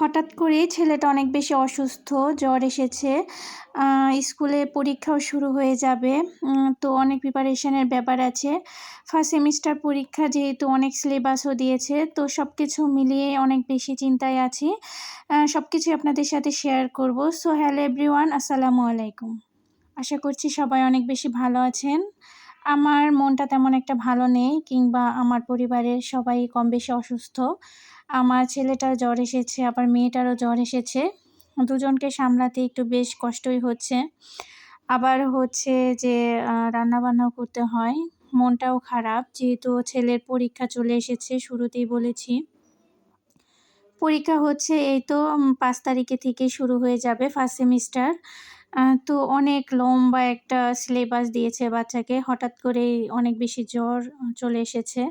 হঠাৎ করে ছেলেটা অনেক বেশি অসুস্থ, জ্বর এসেছে। স্কুলে পরীক্ষাও শুরু হয়ে যাবে। তো অনেক প্রিপারেশনের ব্যাপার আছে। ফার্স্ট সেমিস্টার পরীক্ষা যেহেতু অনেক সিলেবাসও দিয়েছে, তো সব কিছু মিলিয়ে অনেক বেশি চিন্তায় আছি। সব কিছুই আপনাদের সাথে শেয়ার করব। সো হ্যালো এভরিওয়ান আসসালামু আলাইকুম। আশা করছি সবাই অনেক বেশি ভালো আছেন। আমার মনটা তেমন একটা ভালো নেই, কিংবা আমার পরিবারের সবাই কম বেশি অসুস্থ। আমার ছেলেটার জ্বর এসেছে, আবার মেয়েটারও জ্বর এসেছে। দুজনকে সামলাতে একটু বেশ কষ্টই হচ্ছে। আবার হচ্ছে যে রান্নাবান্নাও করতে হয়। মনটাও খারাপ, যেহেতু ছেলের পরীক্ষা চলে এসেছে, শুরুতেই বলেছি। পরীক্ষা হচ্ছে এই তো পাঁচ তারিখে থেকে শুরু হয়ে যাবে ফার্স্ট সেমিস্টার তো অনেক লম্বা একটা সিলেবাস দিয়েছে বাচ্চাকে। হঠাৎ করেই অনেক বেশি জ্বর চলে এসেছে।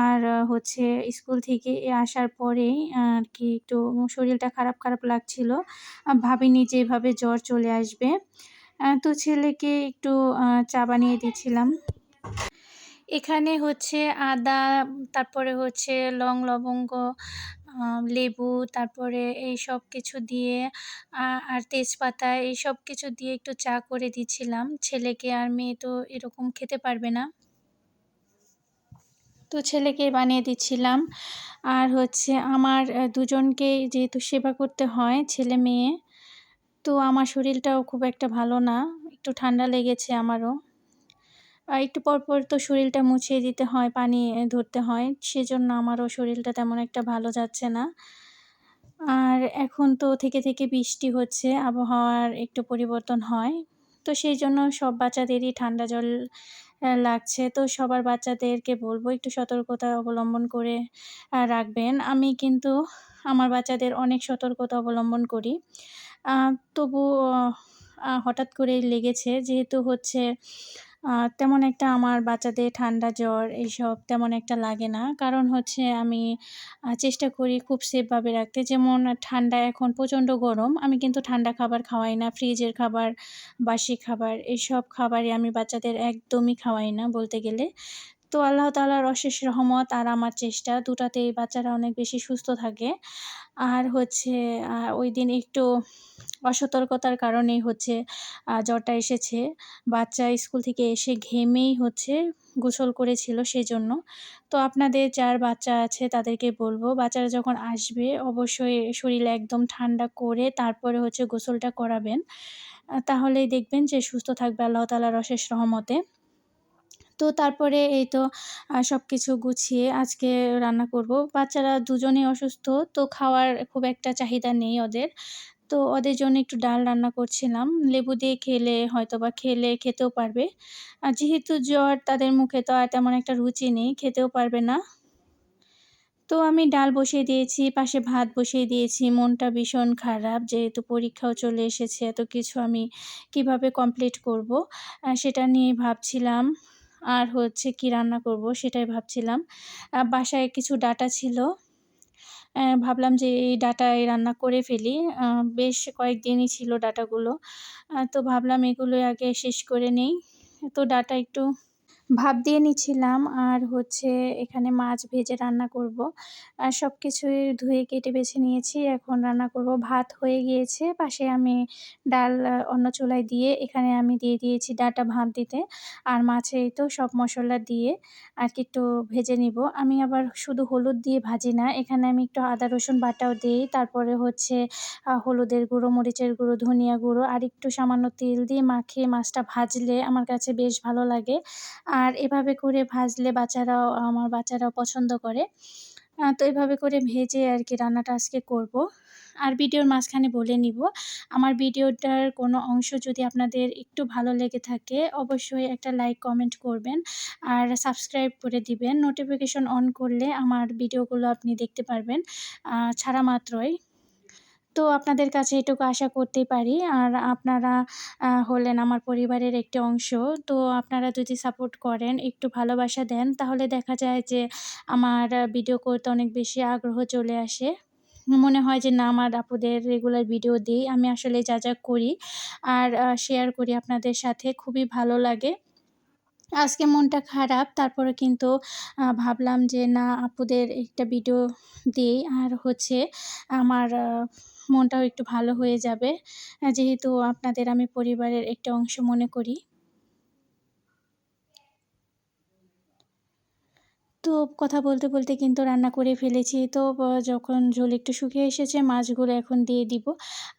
আর হচ্ছে স্কুল থেকে আসার পরেই আর কি একটু শরীরটা খারাপ খারাপ লাগছিল। ভাবিনি যে এভাবে জ্বর চলে আসবে। তো ছেলেকে একটু চা বানিয়ে দিয়েছিলাম এখানে হচ্ছে আদা, তারপরে হচ্ছে লং লবঙ্গ লেবু, তারপরে এই সব কিছু দিয়ে আর তেজপাতা, এই সব কিছু দিয়ে একটু চা করে দিচ্ছিলাম। ছেলেকে আর মেয়ে তো এরকম খেতে পারবে না। তো ছেলেকে বানিয়ে দিচ্ছিলাম। আর হচ্ছে আমার দুজনকে যেহেতু সেবা করতে হয়, ছেলে মেয়ে, তো আমার শরীরটাও খুব একটা ভালো না। একটু ঠান্ডা লেগেছে আমারও। একটু পর পর তো শরীরটা মুছিয়ে দিতে হয়, পানি ধরতে হয়। সেজন্য আমারও শরীরটা তেমন একটা ভালো যাচ্ছে না। আর এখন তো থেকে থেকে বৃষ্টি হচ্ছে, আবহাওয়ার একটু পরিবর্তন হয়। তো সেই জন্য সব বাচ্চাদেরই ঠান্ডা জল লাগছে। তো সবার বাচ্চাদেরকে বলব একটু সতর্কতা অবলম্বন করে রাখবেন। আমি কিন্তু আমার বাচ্চাদের অনেক সতর্কতা অবলম্বন করি। তবু হঠাৎ করে লেগেছে। যেহেতু হচ্ছে তেমন একটা আমার বাচ্চাদের ঠান্ডা জ্বর এইসব তেমন একটা লাগে না। কারণ হচ্ছে আমি চেষ্টা করি খুব সেফভাবে রাখতে। যেমন ঠান্ডা এখন প্রচণ্ড গরম, আমি কিন্তু ঠান্ডা খাবার খাওয়াই না। ফ্রিজের খাবার, বাসি খাবার, এইসব খাবারই আমি বাচ্চাদের একদমই খাওয়াই না বলতে গেলে। তো আল্লাহ তালার অশেষ রহমত আর আমার চেষ্টা। দুটাতেই বাচ্চারা অনেক বেশি সুস্থ থাকে। আর হচ্ছে ওই দিন একটু অসতর্কতার কারণেই হচ্ছে জ্বরটা এসেছে। বাচ্চা স্কুল থেকে এসে ঘেমেই হচ্ছে, গোসল করেছিল সেজন্য। তো আপনাদের যার বাচ্চা আছে তাদেরকে বলব, বাচ্চারা যখন আসবে অবশ্যই শরীর একদম ঠান্ডা করে তারপরে হচ্ছে গোসলটা করাবেন। তাহলেই দেখবেন যে সুস্থ থাকবে আল্লাহ তালার অশেষ রহমতে। তো তারপরে এই তো সব কিছু গুছিয়ে আজকে রান্না করব। বাচ্চারা দুজনেই অসুস্থ, তো খাওয়ার খুব একটা চাহিদা নেই ওদের। তো ওদের জন্য একটু ডাল রান্না করছিলাম। লেবু দিয়ে খেলে হয়তো বা খেলে খেতেও পারবে। আর যেহেতু জ্বর, তাদের মুখে তো আর তেমন একটা রুচি নেই, খেতেও পারবে না। তো আমি ডাল বসিয়ে দিয়েছি, পাশে ভাত বসিয়ে দিয়েছি। মনটা ভীষণ খারাপ, যেহেতু পরীক্ষাও চলে এসেছে, এত কিছু আমি কীভাবে কমপ্লিট করব? সেটা নিয়ে ভাবছিলাম। আর হচ্ছে কি রান্না করব সেটাই ভাবছিলাম। বাসায় কিছু ডাটা ছিল। ভাবলাম যে এই ডাটায় রান্না করে ফেলি। বেশ কয়েকদিনই ছিল ডাটাগুলো। তো ভাবলাম এগুলো আগে শেষ করে নেই। তো ডাটা একটু ভাপ দিয়ে নিচ্ছিলাম। আর হচ্ছে এখানে মাছ ভেজে রান্না করব। আর সব কিছুই ধুয়ে কেটে বেছে নিয়েছি। এখন রান্না করব। ভাত হয়ে গিয়েছে। পাশে আমি ডাল অন্য চুলায় দিয়ে এখানে আমি দিয়ে দিয়েছি ডাটা ভাত দিতে। আর মাছে তো সব মশলা দিয়ে আর কি একটু ভেজে নিব। আমি আবার শুধু হলুদ দিয়ে ভাজি না। এখানে আমি একটু আদা, রসুন বাটাও দিই। তারপরে হচ্ছে হলুদের গুঁড়ো, মরিচের গুঁড়ো, ধনিয়া গুঁড়ো, আর একটু সামান্য তেল দিয়ে মাখিয়ে মাছটা ভাজলে আমার কাছে বেশ ভালো লাগে। আর এভাবে করে ভাজলে বাচ্চারাও, আমার বাচ্চারাও পছন্দ করে। তো এভাবে করে ভেজে আর কি রান্নাটা আজকে করব। আর ভিডিওর মাঝখানে বলে নিব, আমার ভিডিওটার কোনো অংশ যদি আপনাদের একটু ভালো লেগে থাকে, অবশ্যই একটা লাইক, কমেন্ট করবেন। আর সাবস্ক্রাইব করে দিবেন। নোটিফিকেশন অন করলে আমার ভিডিওগুলো আপনি দেখতে পারবেন। ছাড়া মাত্রই। তো আপনাদের কাছে এটুকু আশা করতেই পারি। আর আপনারা হলেন আমার পরিবারের একটি অংশ, তো আপনারা যদি সাপোর্ট করেন, একটু ভালোবাসা দেন, তাহলে দেখা যায় যে আমার ভিডিও করতে অনেক বেশি আগ্রহ চলে আসে। মনে হয় যে না, আমার আপুদের রেগুলার ভিডিও দিই। আমি আসলে যা যা করি, আর শেয়ার করি আপনাদের সাথে, খুবই ভালো লাগে। আজকে মনটা খারাপ, তারপরে কিন্তু ভাবলাম যে না, আপুদের একটা ভিডিও দিই। আর হচ্ছে আমার মনটাও একটু ভালো হয়ে যাবে। যেহেতু আপনাদের আমি পরিবারের একটা অংশ মনে করি। তো কথা বলতে, বলতে কিন্তু রান্না করে ফেলেছি। তো যখন ঝোল একটু শুকিয়ে এসেছে মাছগুলো এখন দিয়ে দিব।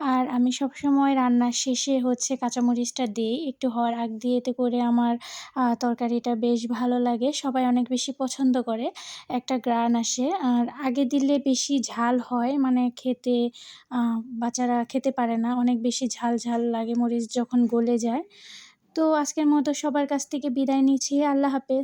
আর আমি সবসময় রান্নার শেষে হচ্ছে কাঁচামরিচটা দিই একটু হওয়ার আগ দিয়ে এতে করে আমার তরকারিটা বেশ ভালো লাগে। সবাই অনেক বেশি পছন্দ করে। একটা গ্রান আসে। আর আগে দিলে বেশি ঝাল হয় মানে খেতে বাচ্চারা খেতে পারে না। অনেক বেশি ঝাল, ঝাল লাগে মরিচ যখন গলে যায়। তো আজকের মতো সবার কাছ থেকে বিদায় নিচ্ছি। আল্লাহ হাফেজ।